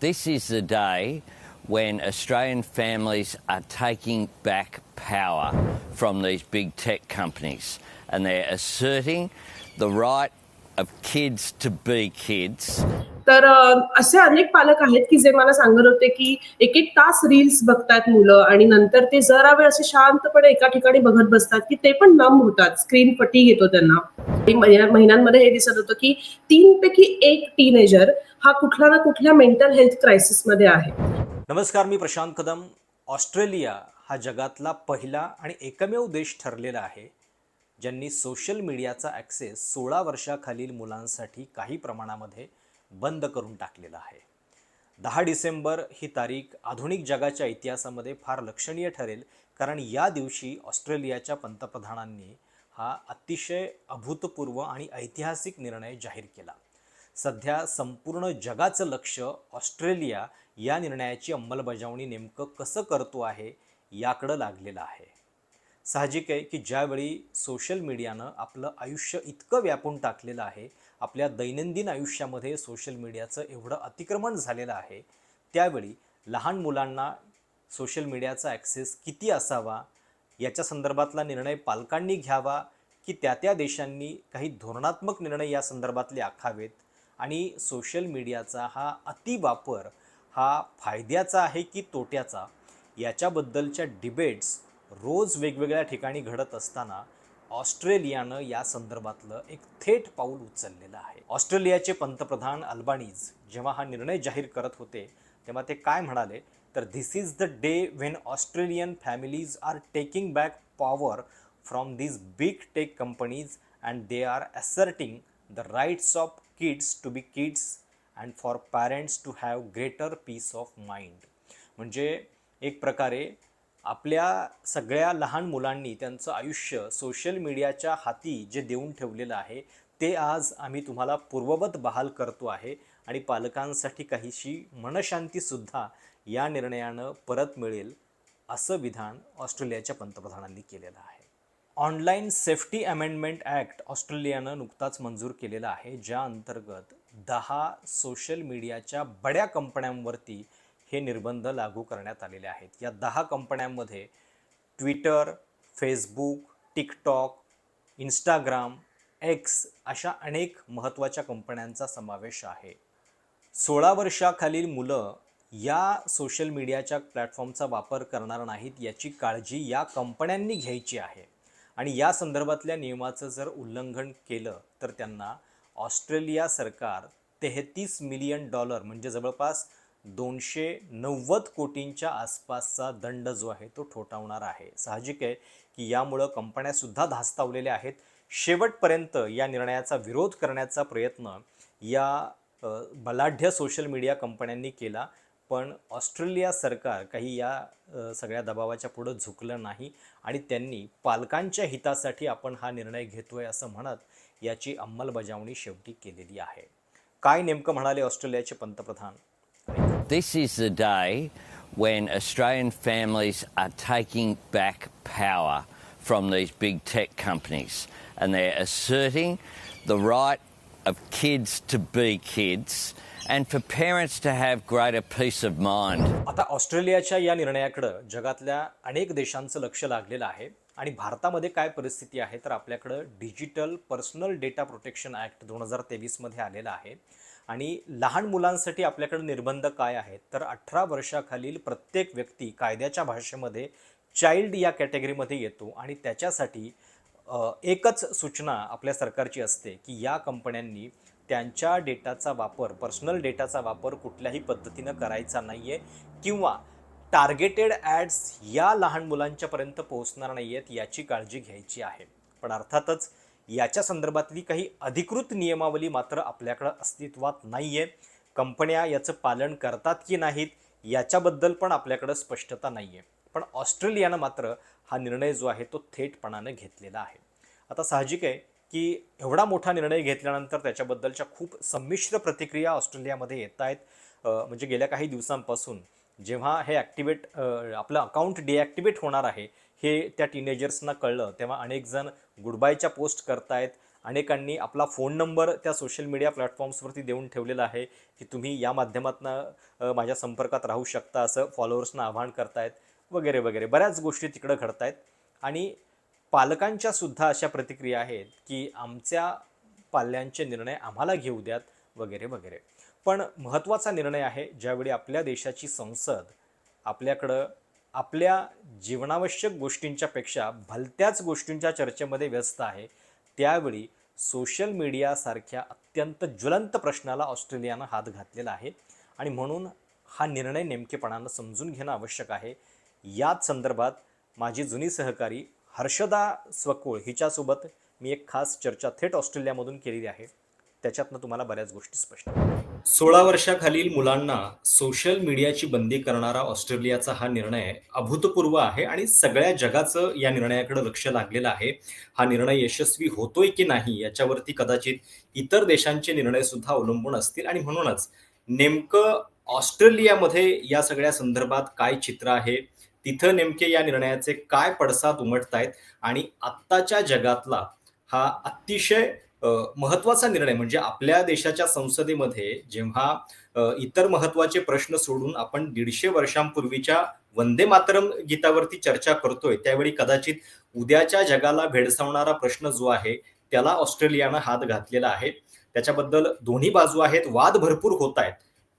This is the day when Australian families are taking back power from these big tech companies and they're asserting the right of kids to be kids. तर असे अनेक पालक आहेत की जे मला सांगत होते की एक एक तास रील्स बघतात मुलं आणि नंतर ते जरा वेळ असे शांतपणे एका ठिकाणी बघत बसतात की ते पण नम होतात. स्क्रीन पटी येतो त्यांना. महिन्यांमध्ये हे दिसत होतं की तीन पैकी एक टीनेजर हा कुठला ना कुठल्या मेंटल हेल्थ क्रायसिसमध्ये आहे. नमस्कार मी प्रशांत कदम. ऑस्ट्रेलिया हा जगातला पहिला आणि एकमेव देश ठरलेला आहे ज्यांनी सोशल मीडियाचा ॲक्सेस सोळा वर्षाखालील मुलांसाठी काही प्रमाणामध्ये बंद करून टाकलेलं आहे. दहा डिसेंबर ही तारीख आधुनिक जगाच्या इतिहासामध्ये फार लक्षणीय ठरेल कारण या दिवशी ऑस्ट्रेलियाच्या पंतप्रधानांनी हा अतिशय अभूतपूर्व आणि ऐतिहासिक निर्णय जाहीर केला. सध्या संपूर्ण जगाचं लक्ष ऑस्ट्रेलिया या निर्णयाची अंमलबजावणी नेमकं कसं करतो आहे याकडं लागलेलं आहे. साहजिक आहे की ज्यावेळी सोशल मीडियानं आपलं आयुष्य इतकं व्यापून टाकलेलं आहे आपल्या दैनंदिन आयुष्यामध्ये सोशल मीडियाचं एवढं अतिक्रमण झालेलं आहे. त्यावेळी लहान मुलांना सोशल मीडियाचा ॲक्सेस किती असावा? याच्या संदर्भातला निर्णय पालकांनी घ्यावा? की त्या त्या देशांनी काही धोरणात्मक निर्णय या संदर्भातले आखावेत? आणि सोशल मीडियाचा हा अतिवापर हा फायद्याचा आहे की तोट्याचा? याच्याबद्दलच्या डिबेट्स रोज वेगवेगळ्या ठिकाणी घडत असताना ऑस्ट्रेलियानं या संदर्भातलं एक थेट पाऊल उचललेलं आहे. ऑस्ट्रेलियाचे पंतप्रधान अल्बानीज जेव्हा हा निर्णय जाहीर करत होते तेव्हा ते काय म्हणाले? तर this is the day when Australian families are taking back power from these big tech companies and they are asserting the rights of kids to be kids and for parents to have greater peace of mind म्हणजे एक प्रकारे आपल्या सगळ्या लहान मुलांनी त्यांचं आयुष्य social मीडियाच्या हाती जे देऊन ठेवलेलं आहे ते आज आम्ही तुम्हाला पूर्ववत बहाल करतो आहे आणि पालकांसाठी काहीशी मनशांतीसुद्धा या निर्णयानं परत मिळेल असं विधान ऑस्ट्रेलियाच्या पंतप्रधानांनी केलेलं आहे. ऑनलाईन सेफ्टी अमेंडमेंट ॲक्ट ऑस्ट्रेलियानं नुकताच मंजूर केलेला आहे ज्या अंतर्गत दहा सोशल मीडियाच्या बड्या कंपन्यांवरती हे निर्बंध लागू करण्यात आलेले आहेत. या दहा कंपन्यांमध्ये Twitter Facebook TikTok Instagram X अशा अनेक महत्त्वाच्या कंपन्यांचा समावेश आहे. सोळा वर्षाखालील मुलं या सोशल मीडियाच्या प्लॅटफॉर्मचा वापर करणार नाहीत याची काळजी या कंपन्यांनी घ्यायची आहे. आणि या संदर्भातल्या नियमाचं जर उल्लंघन केलं तर त्यांना ऑस्ट्रेलिया सरकार तेहतीस मिलियन डॉलर म्हणजे जवळपास दोनशे नव्वद कोटींच्या आसपासचा दंड जो आहे तो ठोठावणार आहे. साहजिक आहे की यामुळं कंपन्यासुद्धा धास्तावलेल्या आहेत. शेवटपर्यंत या निर्णयाचा विरोध करण्याचा प्रयत्न या बलाढ्य सोशल मीडिया कंपन्यांनी केला पण ऑस्ट्रेलिया सरकार काही या सगळ्या दबावाच्या पुढं झुकलं नाही आणि त्यांनी पालकांच्या हितासाठी आपण हा निर्णय घेतोय असं म्हणत याची अंमलबजावणी शेवटी केलेली आहे. काय नेमकं म्हणाले ऑस्ट्रेलियाचे पंतप्रधान? This is the day when Australian families are taking back power from these big tech companies and they're asserting the right of kids to be kids and for parents to have greater peace of mind. आता ऑस्ट्रेलियाच्या या निर्णयाकडं जगातल्या अनेक देशांचं लक्ष लागलेलं आहे आणि भारतामध्ये काय परिस्थिती आहे तर आपल्याकडं digital personal data protection act दोन हजार तेवीसमध्ये आलेला आहे आणि लहान मुलांसाठी आपल्याकडे निर्बंध काय आहेत? तर अठरा वर्षाखालील प्रत्येक व्यक्ती कायद्याच्या भाषेमध्ये चाइल्ड या कॅटेगरीमध्ये येतो आणि त्याच्यासाठी एकच सूचना आपल्या सरकारची असते की या कंपन्यांनी त्यांच्या डेटाचा वापर पर्सनल डेटाचा वापर कुठल्याही पद्धतीनं करायचा नाही आहे किंवा टार्गेटेड ॲड्स या लहान मुलांच्यापर्यंत पोहोचणार नाही आहेत याची काळजी घ्यायची आहे. पण अर्थातच याच्या संदर्भातली काही अधिकृत नियमावली मात्र आपल्याकडं अस्तित्वात नाही आहे कंपन्या याचं पालन करतात की नाहीत याच्याबद्दल पण आपल्याकडं स्पष्टता नाही आहे पण ऑस्ट्रेलियानं मात्र हा निर्णय जो आहे तो थेटपणानं घेतलेला आहे. आता साहजिक आहे की एवढा मोठा निर्णय घेतल्यानंतर त्याच्याबद्दलच्या खूप संमिश्र प्रतिक्रिया ऑस्ट्रेलियामध्ये येत आहेत म्हणजे गेल्या काही दिवसांपासून जेव्हा हे ॲक्टिवेट आपलं अकाउंट डिॲक्टिवेट होणार आहे हे त्या टीनेजर्सना कळलं. तेव्हा अनेक जण गुडबायच्या पोस्ट करतायत. अनेकांनी आपला फोन नंबर त्या सोशल मीडिया प्लॅटफॉर्म्सवरती देऊन ठेवलेला आहे की तुम्ही या माध्यमातून माझ्या संपर्कात राहू शकता असं फॉलोअर्सना आवाहन करतायत वगैरे वगैरे. बऱ्याच गोष्टी तिकडं घडतायत. आणि पालकांच्या सुद्धा अशा प्रतिक्रिया आहेत की आमच्या पाल्यांचे निर्णय आम्हाला घेऊ द्यात वगैरे वगैरे. पण महत्त्वाचा निर्णय आहे ज्यावेळी आपल्या देशाची संसद आपल्याकडं आपल्या जीवनावश्यक गोष्टींच्यापेक्षा भलत्याच गोष्टींच्या चर्चेमध्ये व्यस्त आहे. त्यावेळी सोशल मीडियासारख्या अत्यंत ज्वलंत प्रश्नाला ऑस्ट्रेलियानं हात घातलेला आहे आणि म्हणून हा निर्णय नेमकेपणानं समजून घेणं आवश्यक आहे. याच संदर्भात माझी जुनी सहकारी हर्षदा स्वकुळ हिच्यासोबत मी एक खास चर्चा थेट ऑस्ट्रेलियामधून केलेली आहे. त्याच्यातनं तुम्हाला बऱ्याच गोष्टी स्पष्ट सोळा वर्षाखालील मुलांना सोशल मीडियाची बंदी करणारा ऑस्ट्रेलियाचा हा निर्णय अभूतपूर्व आहे आणि सगळ्या जगाचं या निर्णयाकडे लक्ष लागलेलं आहे. हा निर्णय यशस्वी होतोय की नाही याच्यावरती कदाचित इतर देशांचे निर्णय सुद्धा अवलंबून असतील. आणि म्हणूनच नेमकं ऑस्ट्रेलियामध्ये या सगळ्या संदर्भात काय चित्र आहे? तिथं नेमके या निर्णयाचे काय पडसाद उमटतायत? आणि आत्ताच्या जगातला हा अतिशय महत्त्वाचा निर्णय म्हणजे आपल्या देशाच्या संसदेमध्ये जेव्हा इतर महत्त्वाचे प्रश्न सोडून आपण दीडशे वर्षांपूर्वीच्या वंदे मातरम गीतावरती चर्चा करतोय त्यावेळी कदाचित उद्याच्या जगाला भेडसावणारा प्रश्न जो आहे त्याला ऑस्ट्रेलियानं हात घातलेला आहे. त्याच्याबद्दल दोन्ही बाजू आहेत वाद भरपूर होत आहेत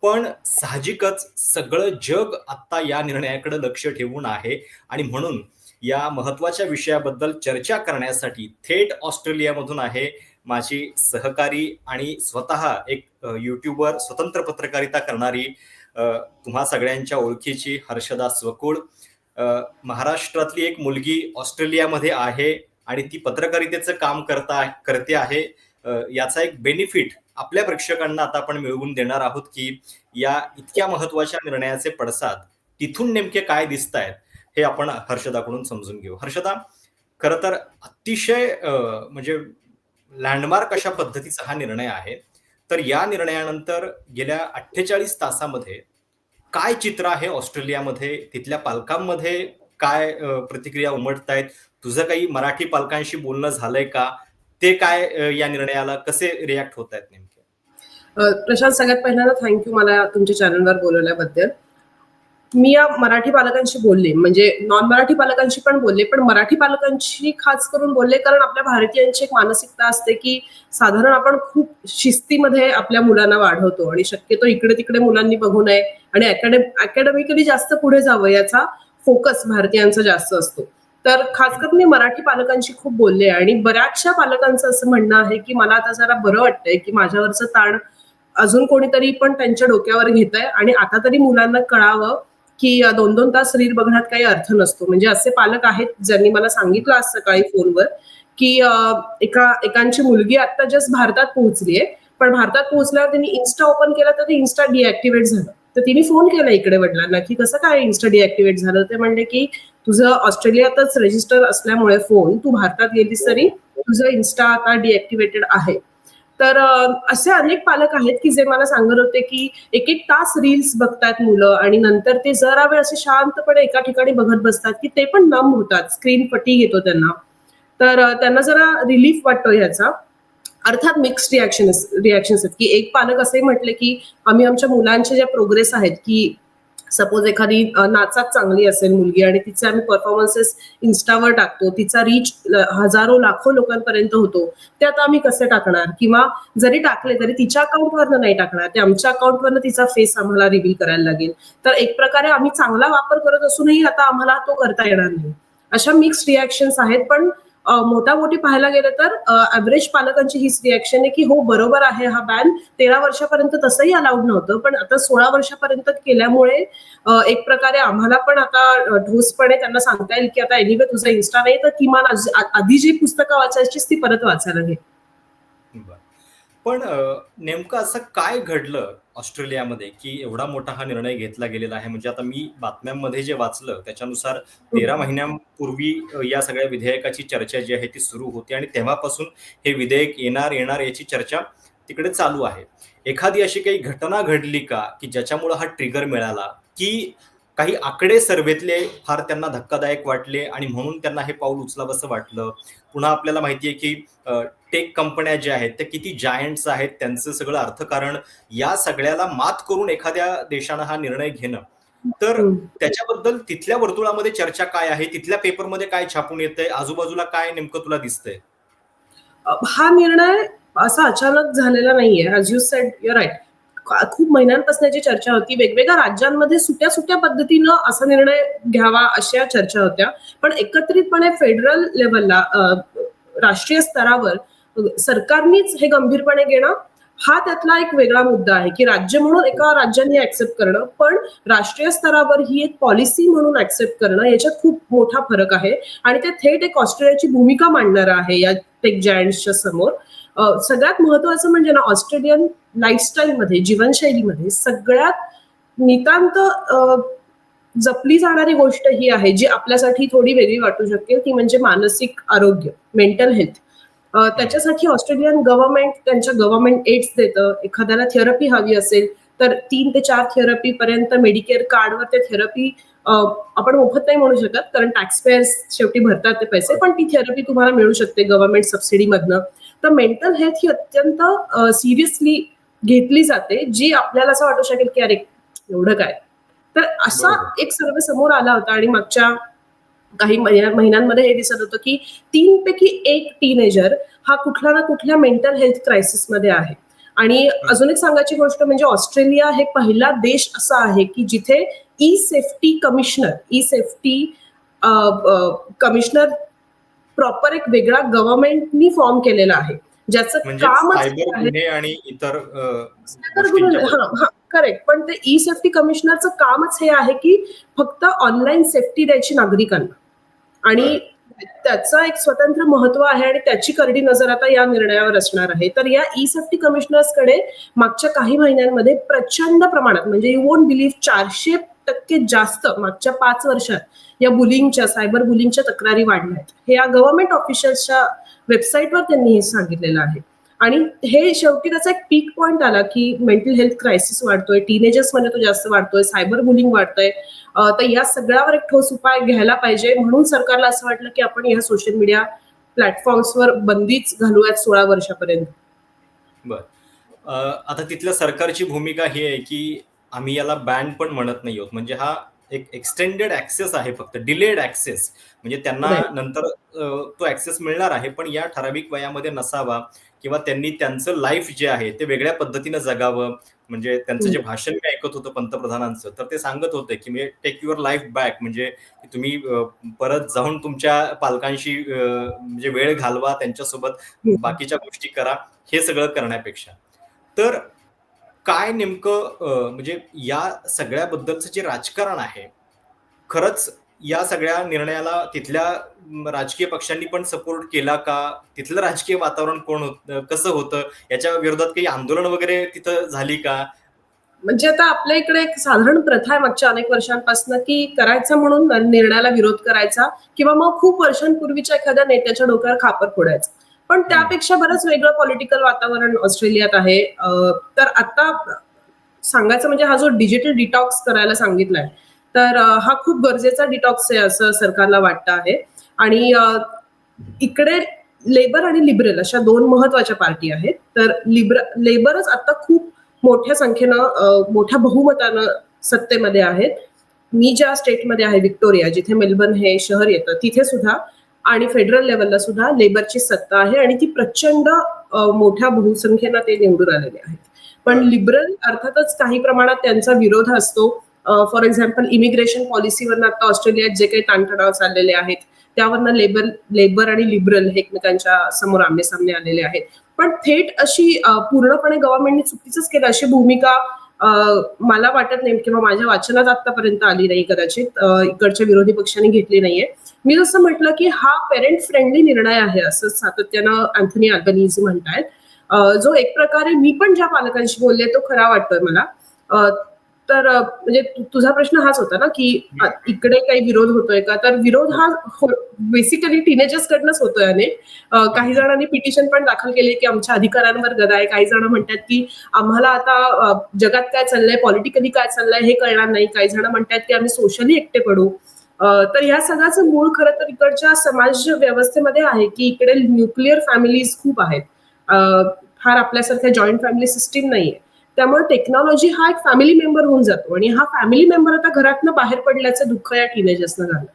पण साहजिकच सगळं जग आत्ता या निर्णयाकडे लक्ष ठेवून आहे आणि म्हणून या महत्त्वाच्या विषयाबद्दल चर्चा करण्यासाठी थेट ऑस्ट्रेलियामधून आहे माझी सहकारी आणि स्वतः एक अ, युट्यूबर स्वतंत्र पत्रकारिता करणारी तुम्हा सगळ्यांच्या ओळखीची हर्षदा स्वकुळ. महाराष्ट्रातली एक मुलगी ऑस्ट्रेलियामध्ये आहे आणि ती पत्रकारितेचं काम करता करते आहे. याचा एक बेनिफिट आपल्या प्रेक्षकांना आता आपण मिळवून देणार आहोत की या इतक्या महत्त्वाच्या निर्णयाचे पडसाद तिथून नेमके काय दिसत आहेत हे आपण हर्षदाकडून समजून घेऊ. हर्षदा खरं तर अतिशय म्हणजे लँडमार्क अशा पद्धतीचा हा निर्णय आहे. तर या निर्णयानंतर गेल्या अठ्ठेचाळीस तासामध्ये काय चित्र आहे ऑस्ट्रेलियामध्ये? तिथल्या पालकांमध्ये काय प्रतिक्रिया उमटत आहेत तुझं काही मराठी पालकांशी बोलणं झालंय का? ते काय या निर्णयाला कसे रिॲक्ट होत आहेत नेमके प्रशांत सगळ्यात पहिल्यांदा थँक्यू मला तुमच्या चॅनलवर बोलवल्याबद्दल. मी या मराठी पालकांशी बोलले म्हणजे नॉन मराठी पालकांशी पण बोलले पण मराठी पालकांशी खास करून बोलले कारण आपल्या भारतीयांची एक मानसिकता असते की साधारण आपण खूप शिस्तीमध्ये आपल्या मुलांना वाढवतो आणि शक्यतो इकडे तिकडे मुलांनी बघू नये आणि अकॅडमिकली जास्त पुढे जावं याचा फोकस भारतीयांचा जास्त असतो. तर खास करून मी मराठी पालकांशी खूप बोलले आणि बऱ्याचशा पालकांचं असं म्हणणं आहे की मला आता जरा बरं वाटतंय की माझ्यावरचं ताण अजून कोणीतरी पण त्यांच्या डोक्यावर घेत आहे आणि आता तरी मुलांना कळावं की दोन दोन तास रील बघण्यात काही अर्थ नसतो. म्हणजे असे पालक आहेत ज्यांनी मला सांगितलं आज सकाळी फोनवर की एका एकांची मुलगी आता जस्ट भारतात पोहोचली आहे. पण भारतात पोहोचल्यावर त्यांनी इन्स्टा ओपन केला तर ते इन्स्टा डिॲक्टिवेट झालं. तर तिने फोन केला इकडे वडिलांना की कसं काय इन्स्टा डिॲक्टिवेट झालं? ते म्हणले की तुझं ऑस्ट्रेलियातच रजिस्टर असल्यामुळे फोन तू भारतात गेलीस तरी तुझं इन्स्टा आता डिॲक्टिवेटेड आहे. तर असे अनेक पालक आहेत की जे मला सांगत होते की एक एक तास रील्स बघतात मुलं आणि नंतर ते जरा वेळ असे शांतपणे एका ठिकाणी बघत बसतात की ते पण नम होतात. स्क्रीन पटी घेतो त्यांना. तर त्यांना जरा रिलीफ वाटतो ह्याचा. अर्थात मिक्स रिॲक्शन रिॲक्शन्स आहेत. की एक पालक असे म्हटले की आम्ही आमच्या मुलांचे ज्या प्रोग्रेस आहेत की सपोज एखादी नाचात चांगली असेल मुलगी आणि तिचे आम्ही परफॉर्मन्सेस इन्स्टावर टाकतो तिचा रीच हजारो लाखो लोकांपर्यंत होतो ते आता आम्ही कसे टाकणार? किंवा जरी टाकले तरी तिच्या अकाउंटवरनं नाही टाकणार ते आमच्या अकाउंटवरनं तिचा फेस आम्हाला रिव्हील करायला लागेल. तर एक प्रकारे आम्ही चांगला वापर करत असूनही आता आम्हाला तो करता येणार नाही. अशा मिक्स रिॲक्शन्स आहेत पण मोठा मोठी पाहायला गेलं तर ऍव्हरेज पालकांची हीच रिॲक्शन आहे की हो बरोबर आहे हा बॅन तेरा वर्षापर्यंत तसंही अलाउड नव्हतं. पण आता सोळा वर्षापर्यंत केल्यामुळे एक प्रकारे आम्हाला पण आता ठोसपणे त्यांना सांगता येईल की आता एनिवे तुझा इन्स्टा नाही तर किमान आधी जी पुस्तकं वाचायचीच ती परत वाचायला घे. पण नेमकं असं काय घडलं ऑस्ट्रेलियामध्ये की एवढा मोठा हा निर्णय घेतला गेलेला आहे. म्हणजे आता मी बातम्यांमध्ये जे वाचलं त्याच्यानुसार तेरा महिन्यांपूर्वी या सगळ्या विधेयकाची चर्चा जी आहे ती सुरू होती आणि तेव्हापासून हे विधेयक येणार येणार याची चर्चा तिकडे चालू आहे. एखादी अशी काही घटना घडली का की ज्याच्यामुळे हा ट्रिगर मिळाला की काही आकडे सर्वेतले फार त्यांना धक्कादायक वाटले आणि म्हणून त्यांना हे पाऊल उचलावंसं वाटलं. पुन्हा आपल्याला माहिती आहे की टेक कंपन्या ज्या आहेत त्या किती जायंट्स आहेत त्यांचं सगळं अर्थकारण या सगळ्याला मात करून एखाद्या देशानं हा निर्णय घेणं. तर. त्याच्याबद्दल तिथल्या वर्तुळामध्ये चर्चा काय आहे? तिथल्या पेपरमध्ये काय छापून येतंय? आजूबाजूला काय नेमकं तुला दिसतंय? हा निर्णय असा अचानक झालेला नाहीये. राईट खूप महिन्यांपासून जी चर्चा होती वेगवेगळ्या राज्यांमध्ये सुट्या सुट्या पद्धतीनं असा निर्णय घ्यावा अशा चर्चा होत्या. पण एकत्रितपणे फेडरल लेवलला राष्ट्रीय स्तरावर सरकारनीच हे गंभीरपणे घेणं हा त्यातला एक वेगळा मुद्दा आहे की राज्य म्हणून एका राज्याने ऍक्सेप्ट करणं पण राष्ट्रीय स्तरावर ही एक पॉलिसी म्हणून ऍक्सेप्ट करणं याच्यात खूप मोठा फरक आहे. आणि ते थेट एक ऑस्ट्रेलियाची भूमिका मांडणार आहे या टेक जायंट्सच्या समोर. सगळ्यात महत्वाचं म्हणजे ना ऑस्ट्रेलियन लाईफस्टाईलमध्ये जीवनशैलीमध्ये सगळ्यात नितांत जपली जाणारी गोष्ट ही आहे जी आपल्यासाठी थोडी वेगळी वाटू शकेल ती म्हणजे मानसिक आरोग्य मेंटल हेल्थ त्याच्यासाठी ऑस्ट्रेलियन गव्हर्नमेंट त्यांच्या गव्हर्नमेंट एड्स देतं. एखाद्याला थेरपी हवी असेल तर तीन ते चार थेरपी पर्यंत मेडिकेअर कार्डवर ते थेरपी आपण मोफत नाही म्हणू शकत कारण टॅक्सपेअर्स शेवटी भरतात ते पैसे पण ती थेरपी तुम्हाला मिळू शकते गव्हर्नमेंट सबसिडीमधनं तर मेंटल हेल्थ ही अत्यंत सिरियसली घेतली जाते जी आपल्याला असं वाटू शकेल की अरे एवढं काय? तर असा. एक सर्व समोर आला होता आणि मागच्या काही महिन्या- महिन्यांमध्ये हे दिसत होतं की तीन पैकी एक टीनेजर हा कुठल्या ना कुठल्या मेंटल हेल्थ क्रायसिसमध्ये आहे. आणि अजून एक सांगायची गोष्ट म्हणजे ऑस्ट्रेलिया हे पहिला देश असा आहे की जिथे E safety commissioner E safety commissioner proper एक वेगळा गव्हर्नमेंटनी फॉर्म केलेला आहे. ज्याचं म्हणजे गुन्हे आणि इतर करेक्ट पण ते ई सेफ्टी कमिशनरचं कामच हे आहे की फक्त ऑनलाईन सेफ्टी द्यायची नागरिकांना. आणि त्याचं एक स्वतंत्र महत्त्व आहे आणि त्याची करडी नजर आता या निर्णयावर असणार आहे. तर या ई सेफ्टी कमिशनर्सकडे मागच्या काही महिन्यांमध्ये प्रचंड प्रमाणात म्हणजे यू वोंट बिलीव्ह चारशे टक्के जास्त मागच्या पाच वर्षात या बुलिंगच्या सायबर बुलिंगच्या तक्रारी वाढल्या आहेत. हे या गव्हर्नमेंट ऑफिशियल्सच्या वेबसाईटवर त्यांनी हे सांगितलेलं आहे. आणि हे शेवटी त्याचा एक पीक पॉइंट आला की मेंटल हेल्थ क्रायसिस वाढतोय टीनेजर्समध्ये तो जास्त वाढतोय सायबर बुलिंग वाढतंय. तर या सगळ्यावर एक ठोस उपाय घ्यायला पाहिजे. म्हणून सरकारला असं वाटलं की आपण या सोशल मीडिया प्लॅटफॉर्म्सवर बंदीच घालूयात सोळा वर्षापर्यंत. बर. आता तिथल्या सरकारची भूमिका ही आहे की आम्ही याला बॅन पण म्हणत नाही आहोत. म्हणजे हा एक एक्सटेंडेड ऍक्सेस आहे फक्त डिलेड ऍक्सेस म्हणजे त्यांना. नंतर तो ऍक्सेस मिळणार आहे पण या ठराविक वयामध्ये नसावा किंवा त्यांनी त्यांचं लाईफ जे आहे ते वेगळ्या पद्धतीनं जगावं. म्हणजे त्यांचं जे भाषण मी ऐकत होतं पंतप्रधानांचं तर ते सांगत होते की म्हणजे टेक युअर लाईफ बॅक म्हणजे तुम्ही परत जाऊन तुमच्या पालकांशी म्हणजे वेळ घालवा त्यांच्यासोबत बाकीच्या गोष्टी करा हे सगळं करण्यापेक्षा. तर काय नेमकं म्हणजे या सगळ्याबद्दलचं जे राजकारण आहे खरंच या सगळ्या निर्णयाला तिथल्या राजकीय पक्षांनी पण सपोर्ट केला का? तिथलं राजकीय वातावरण कोण होत कसं होतं? याच्या विरोधात काही आंदोलन वगैरे तिथं झाली का? म्हणजे आता आपल्या इकडे एक साधारण प्रथा आहे मागच्या अनेक वर्षांपासून की करायचं म्हणून निर्णयाला विरोध करायचा किंवा मग खूप वर्षांपूर्वीच्या एखाद्या नेत्याच्या डोक्यावर खापर फोडायचं. पण त्यापेक्षा बरंच वेगळं पॉलिटिकल वातावरण ऑस्ट्रेलियात आहे. तर आता सांगायचं म्हणजे हा जो डिजिटल डिटॉक्स करायला सांगितलाय तर हा खूप गरजेचा डिटॉक्स आहे असं सरकारला वाटतं आहे. आणि इकडे लेबर आणि लिबरल अशा दोन महत्त्वाच्या पार्टी आहेत. तर लिबर लेबरच आता खूप मोठ्या संख्येनं मोठ्या बहुमतानं सत्तेमध्ये आहेत. मी ज्या स्टेटमध्ये आहे विक्टोरिया जिथे मेलबर्न हे शहर येतं तिथे सुद्धा आणि फेडरल लेवलला सुद्धा लेबरची सत्ता आहे आणि ती प्रचंड मोठ्या बहुसंख्येनं ते निवडून आलेले आहेत. पण लिबरल अर्थातच काही प्रमाणात त्यांचा विरोध असतो. फॉर एक्झाम्पल इमिग्रेशन पॉलिसीवरनं आता ऑस्ट्रेलियात जे काही ताणतणाव चाललेले आहेत त्यावरनं लेबर लेबर आणि लिबरल हे एकमेकांच्या समोर आमने सामने आलेले आहेत. पण थेट अशी पूर्णपणे गव्हर्नमेंटने चुकीचंच केलं अशी भूमिका मला वाटत नाही किंवा माझ्या वाचनात आतापर्यंत आली नाही कदाचित. इकडच्या विरोधी पक्षांनी घेतली नाहीये. मी जसं म्हटलं की हा पेरेंट फ्रेंडली निर्णय आहे असं सातत्यानं अँथनी अल्बनीज म्हणतायत. जो एक प्रकारे मी पण ज्या पालकांशी बोलले तो खरा वाटतोय मला. तर म्हणजे तुझा प्रश्न हाच होता ना की इकडे काही विरोध होतोय का? तर विरोध हा हो, बेसिकली टीनेजर्स कडनंच होतोय अनेक. काही जणांनी पिटिशन पण दाखल केले की आमच्या अधिकारांवर गदा आहे. काही जण म्हणतात की आम्हाला आता जगात काय चाललंय? पॉलिटिकली काय चाललंय? हे कळणार नाही. काही जण म्हणतात की आम्ही सोशली एकटे पडू. तर या सगळ्याचं मूळ खरं तर इकडच्या समाज व्यवस्थेमध्ये आहे की इकडे न्यूक्लिअर फॅमिलीज खूप आहेत. फार आपल्यासारख्या जॉईंट फॅमिली सिस्टीम नाहीये. त्यामुळे टेक्नॉलॉजी हा एक फॅमिली मेंबर होऊन जातो आणि हा फॅमिली मेंबर आता घरातनं बाहेर पडल्याचं दुःख या टीनेजर्सनं झालं.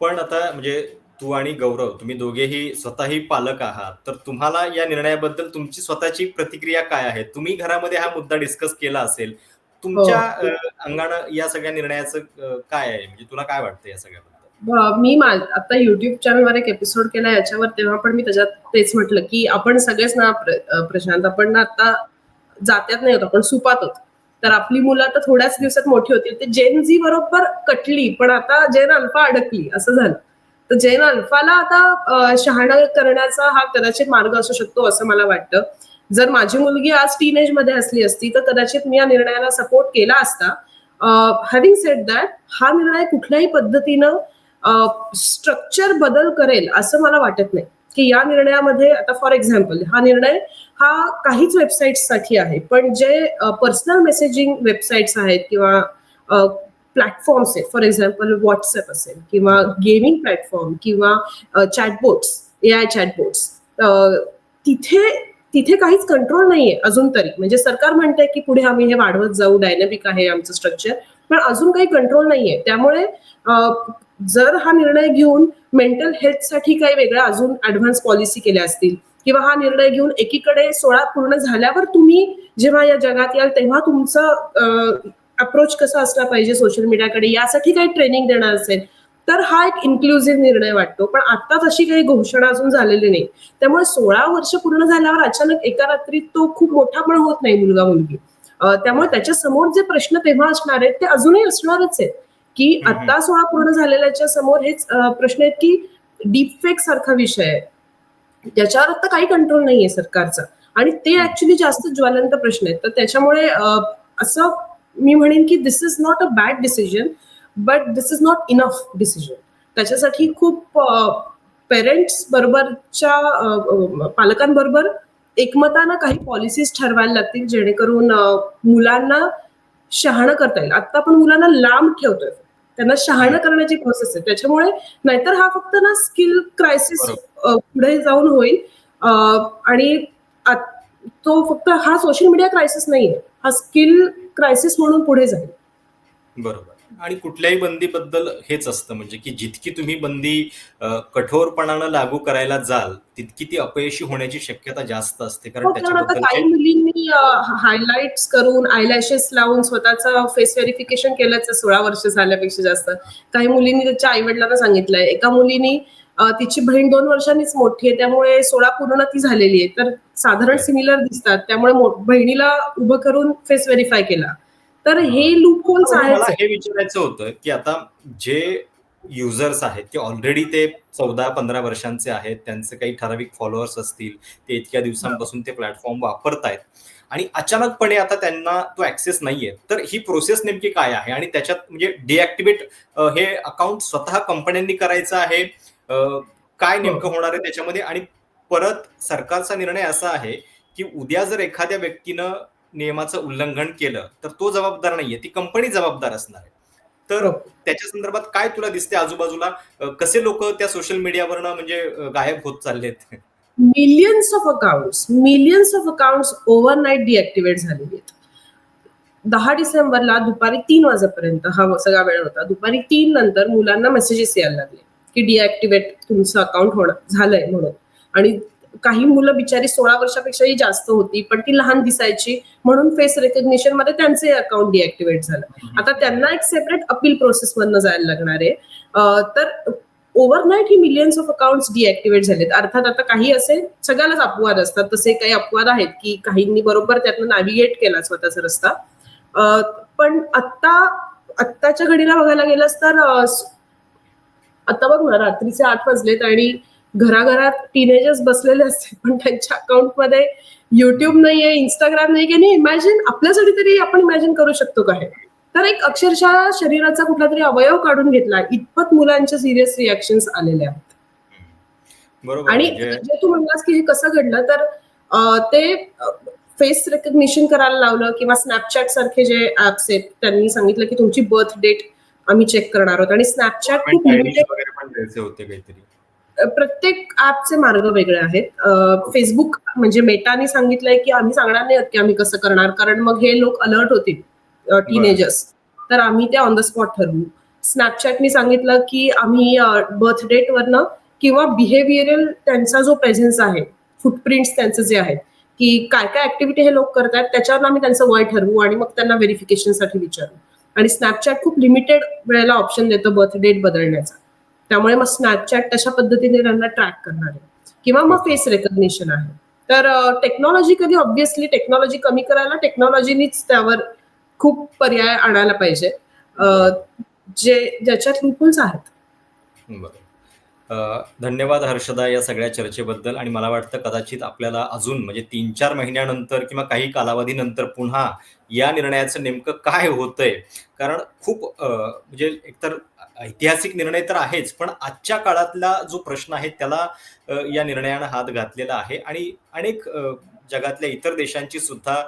पण आता म्हणजे तू आणि गौरव तुम्ही दोघेही स्वतःही पालक आहात. तर तुम्हाला या निर्णयाबद्दल तुमची स्वतःची प्रतिक्रिया काय आहे? तुम्ही घरामध्ये हा मुद्दा डिस्कस केला असेल. तुमच्या हो. अंगानं या सगळ्या निर्णयाचं काय आहे? म्हणजे तुला काय वाटतं या अ, मी आता युट्यूब चॅनलवर एक एपिसोड केला याच्यावर तेव्हा पण मी त्याच्यात तेच म्हटलं की आपण सगळेच ना प्रशांत आपण ना आता जात्यात नाही होत आपण सुपात होत. तर आपली मुलं आता थोड्याच दिवसात मोठी होतील. ते जेन झी बरोबर कटली पण आता जेन अल्फा अडकली असं झालं. तर जेन अल्फाला आता शहाणा करण्याचा हा कदाचित मार्ग असू शकतो असं मला वाटतं. जर माझी मुलगी आज टीनेजमध्ये असली असती तर कदाचित मी या निर्णयाला सपोर्ट केला असता. हॅव्हिंग सेट दॅट हा निर्णय कुठल्याही पद्धतीनं स्ट्रक्चर बदल करेल असं मला वाटत नाही. की या निर्णयामध्ये आता फॉर एक्झाम्पल हा निर्णय हा काहीच वेबसाईट्ससाठी आहे पण जे पर्सनल मेसेजिंग वेबसाईट्स आहेत किंवा प्लॅटफॉर्म्स आहेत फॉर एक्झाम्पल व्हॉट्सअप असेल किंवा गेमिंग प्लॅटफॉर्म किंवा चॅटबोट्स ए आय चॅटबोट्स तिथे तिथे काहीच कंट्रोल नाहीये अजून तरी. म्हणजे सरकार म्हणतंय की पुढे आम्ही हे वाढवत जाऊ डायनामिक आहे आमचं स्ट्रक्चर पण अजून काही कंट्रोल नाहीये. त्यामुळे जर हा निर्णय घेऊन मेंटल हेल्थसाठी काही वेगळ्या अजून ऍडव्हान्स पॉलिसी केल्या असतील किंवा हा निर्णय घेऊन एकीकडे सोळा पूर्ण झाल्यावर तुम्ही जेव्हा या जगात याल तेव्हा तुमचं अप्रोच कसा असला पाहिजे सोशल मीडियाकडे यासाठी काही ट्रेनिंग देणार असेल. तर हा एक इन्क्लुझिव्ह निर्णय वाटतो. पण आता तशी काही घोषणा अजून झालेली नाही. त्यामुळे सोळा वर्ष पूर्ण झाल्यावर अचानक एका रात्रीत तो खूप मोठा पण होत नाही मुलगा मुलगी. त्यामुळे त्याच्यासमोर जे प्रश्न तेव्हा असणार आहेत ते अजूनही असणारच आहेत. की. आता सोळा पूर्ण झालेल्याच्या समोर हेच प्रश्न आहेत की डीपफेक सारखा विषय आहे. ज्याच्यावर आता काही कंट्रोल नाहीये सरकारचा. आणि ते ऍक्च्युली जास्त ज्वलंत प्रश्न आहेत. तर त्याच्यामुळे असं मी म्हणेन की this is not a bad decision but this is not enough decision त्याच्यासाठी खूप पेरेंट्स बरोबरच्या पालकांबरोबर एकमतानं काही पॉलिसीज ठरवायला लागतील जेणेकरून मुलांना शहाणं करता येईल. आता आपण मुलांना लांब ठेवतोय. त्यांना शहाणं करण्याची प्रोसेस आहे. त्याच्यामुळे नाहीतर हा फक्त ना स्किल क्रायसिस पुढे जाऊन होईल. आणि तो फक्त हा सोशल मीडिया क्रायसिस नाहीये. हा स्किल क्रायसिस म्हणून पुढे जाईल. बरोबर. आणि कुठल्याही बंदीबद्दल हेच असतं. म्हणजे की जितकी तुम्ही बंदी कठोरपणानं लागू करायला जाल तितकी ती अपयशी होण्याची शक्यता जास्त असते. कारण हो, काही मुलींनी हायलाइट्स करून आयलॅशेस लावून स्वतःचं फेस व्हेरिफिकेशन केलंच सोळा वर्ष झाल्यापेक्षा जास्त. काही मुलींनी त्याच्या आई वडिलांना सांगितलंय. एका मुलीनी तिची बहीण दोन वर्षांनीच मोठी आहे त्यामुळे सोळा पूर्ण ती झालेली आहे. तर साधारण सिमिलर दिसतात. त्यामुळे बहिणीला उभं करून फेस व्हेरीफाय केला. तर हे लूप होल्स आहेत हे विचारायचं होतं की आता जे युजर्स आहेत ते ऑलरेडी ते चौदा पंधरा वर्षांचे आहेत त्यांचे काही ठराविक फॉलोअर्स असतील ते इतक्या दिवसांपासून ते प्लॅटफॉर्म वापरतायत. आणि अचानकपणे आता त्यांना तो ऍक्सेस नाहीये. तर ही प्रोसेस नेमकी काय आहे? आणि त्याच्यात म्हणजे डिॲक्टिवेट हे अकाउंट स्वतः कंपन्यांनी करायचं आहे काय नेमकं होणार आहे त्याच्यामध्ये? आणि परत सरकारचा निर्णय असा आहे की उद्या जर एखाद्या व्यक्तीनं नियमाचं उल्लंघन केलं तर तो जबाबदार नाहीये. ती कंपनी जबाबदार असणार आहे. तर. त्याच्या संदर्भात काय तुला दिसते आजूबाजूला? कसे लोक त्या सोशल मीडियावरनं म्हणजे गायब होत चाललेत? Millions of accounts millions of accounts overnight deactivate झालेली आहेत. दहा डिसेंबरला दुपारी तीन वाजेपर्यंत हा सगळा वेळ होता. दुपारी तीन नंतर मुलांना मेसेजेस यायला लागले की डिॲक्टिवेट तुमचं अकाउंट होणं झालंय म्हणून. आणि काही मुलं बिचारी सोळा वर्षापेक्षाही जास्त होती पण ती लहान दिसायची. म्हणून फेस रेकग्निशनमध्ये त्यांचे अकाउंट डिॲक्टिवेट झालं. आता त्यांना एक सेपरेट अपील प्रोसेस मधनं जायला लागणार आहे. तर ओव्हरनाईट ही मिलियन्स ऑफ अकाउंट्स डिॲक्टिवेट झालेत. अर्थात आता काही असे सगळ्यालाच अपवाद असतात. तसे काही अपवाद आहेत की काहींनी बरोबर त्यातनं नॅव्हिगेट केला स्वतःचा रस्ता. पण आत्ता आत्ताच्या घडीला बघायला गेलंस तर आता बघ ना रात्रीचे आठ वाजलेत आणि घराघरात टीनेजर्स बसलेले असते पण त्यांच्या अकाउंटमध्ये युट्यूब नाहीये इंस्टाग्राम नाही की नाही इमॅजिन आपल्यासाठी तरी आपण इमॅजिन करू शकतो काय तर एक अक्षरशः शरीराचा कुठला तरी अवयव काढून घेतला इतपत मुलांच्या सिरियस रिॲक्शन्स आलेल्या आहेत. आणि म्हणजे जे तू म्हणलास की हे कसं घडलं तर ते फेस रेकग्निशन करायला लावलं किंवा स्नॅपचॅट सारखे जे ऍप्स आहेत त्यांनी सांगितलं की तुमची बर्थ डेट आम्ही चेक करणार आहोत. आणि स्नॅपचॅट खूप लिमिटेड प्रत्येक ऍपचे मार्ग वेगळे आहेत. फेसबुक म्हणजे मेटाने सांगितलंय की आम्ही सांगणार नाही की आम्ही कसं करणार कारण मग हे लोक अलर्ट होतील टीनेजर्स तर आम्ही ते ऑन द स्पॉट ठरवू. स्नॅपचॅटनी सांगितलं की आम्ही बर्थ डेट वरनं किंवा बिहेवियरल त्यांचा जो प्रेझेन्स आहे फुटप्रिंट्स त्यांचे जे आहेत की काय काय ऍक्टिव्हिटी हे लोक करतात त्याच्यावर आम्ही त्यांचं वय ठरवू आणि मग त्यांना व्हेरिफिकेशनसाठी विचारू. आणि स्नॅपचॅट खूप लिमिटेड वेळेला ऑप्शन देतं बर्थ डेट बदलण्याचा. त्यामुळे मग स्नॅपचॅट तशा पद्धतीने त्यांना ट्रॅक करणार आहे. किंवा मग फेस रेकग्निशन आहे. तर टेक्नॉलॉजी कधी ऑब्व्हियसली टेक्नॉलॉजी कमी करायला टेक्नॉलॉजीनीच त्यावर खूप पर्याय आणायला पाहिजे. जे ज्याच्यात लुपल्स आहेत. धन्यवाद हर्षदा या सगळ्या चर्चेबद्दल आणि मला वाटतं कदाचित आपल्याला अजून म्हणजे तीन चार महिन्यानंतर किंवा काही कालावधीनंतर पुन्हा या निर्णयाचं नेमकं काय होतंय? कारण खूप म्हणजे एकतर ऐतिहासिक निर्णय तर आहेच पण आजच्या काळातला जो प्रश्न आहे त्याला या निर्णयानं हात घातलेला आहे. आणि अनेक जगातल्या इतर देशांची सुद्धा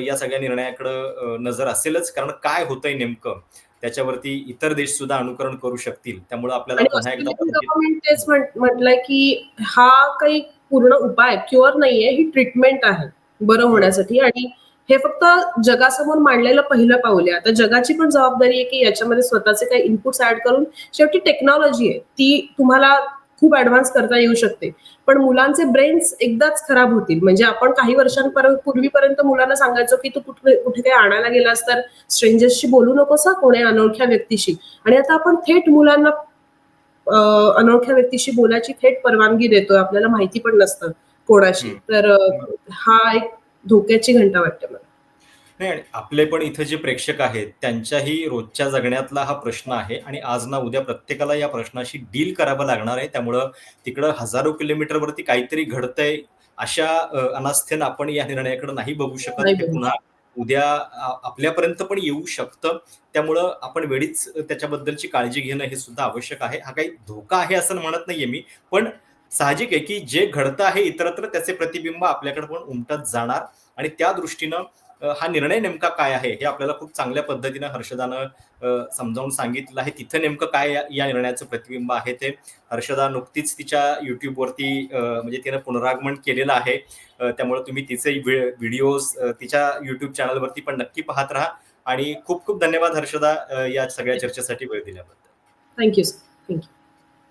या सगळ्या निर्णयाकडं नजर असेलच. कारण काय होतंय नेमकं? त्याच्यावरती इतर देश सुद्धा अनुकरण करू शकतील. त्यामुळे आपल्याला पुन्हा एकदा म्हटलंय की हा काही पूर्ण उपाय क्युअर नाहीये ही ट्रीटमेंट आहे बरं होण्यासाठी. आणि हे फक्त जगासमोर मांडलेलं पहिलं पाऊल आहे. आता जगाची पण जबाबदारी आहे की याच्यामध्ये स्वतःचे काही इनपुट्स ऍड करून शेवटी टेक्नॉलॉजी आहे. ती तुम्हाला खूप ऍडव्हान्स करता येऊ शकते. पण मुलांचे ब्रेन्स एकदाच खराब होतील. म्हणजे आपण काही वर्षांपर्यंत पूर्वीपर्यंत मुलांना सांगायचो की तू कुठे कुठे काही आणायला गेलास तर स्ट्रेंजर्सशी बोलू नकोस कोणी अनोळख्या व्यक्तीशी. आणि आता आपण थेट मुलांना अनोळख्या व्यक्तीशी बोलायची थेट परवानगी देतोय. आपल्याला माहिती पण नसतं कोणाशी. तर हा एक धोक्याची घंटा वाटते मला. नाही आपले पण इथं जे प्रेक्षक आहेत त्यांच्याही रोजच्या जगण्यातला हा प्रश्न आहे. आणि आज ना उद्या प्रत्येकाला या प्रश्नाशी डील करावं लागणार आहे. त्यामुळं तिकडं हजारो किलोमीटरवरती काहीतरी घडतंय अशा अनास्थेनं आपण या निर्णयाकडे नाही बघू शकत. हे. पुन्हा उद्या आपल्यापर्यंत पण येऊ शकतं. त्यामुळं आपण वेळीच त्याच्याबद्दलची काळजी घेणं हे सुद्धा आवश्यक आहे. हा काही धोका आहे असं म्हणत नाहीये मी. पण साहजिक आहे की जे घडतं आहे इतरत्र त्याचे प्रतिबिंब आपल्याकडे पण उमटत जाणार. आणि त्या दृष्टीनं हा निर्णय नेमका काय आहे हे आपल्याला खूप चांगल्या पद्धतीनं हर्षदानं समजावून सांगितलं आहे. तिथं नेमकं काय या- निर्णयाचं प्रतिबिंब आहे ते हर्षदा नुकतीच तिच्या युट्यूबवरती म्हणजे तिनं पुनरागमन केलेलं आहे. त्यामुळे तुम्ही तिचे व्हिडिओज तिच्या युट्यूब चॅनलवरती पण नक्की पाहत राहा. आणि खूप खूप धन्यवाद हर्षदा या सगळ्या चर्चेसाठी वेळ दिल्याबद्दल. Thank you thank you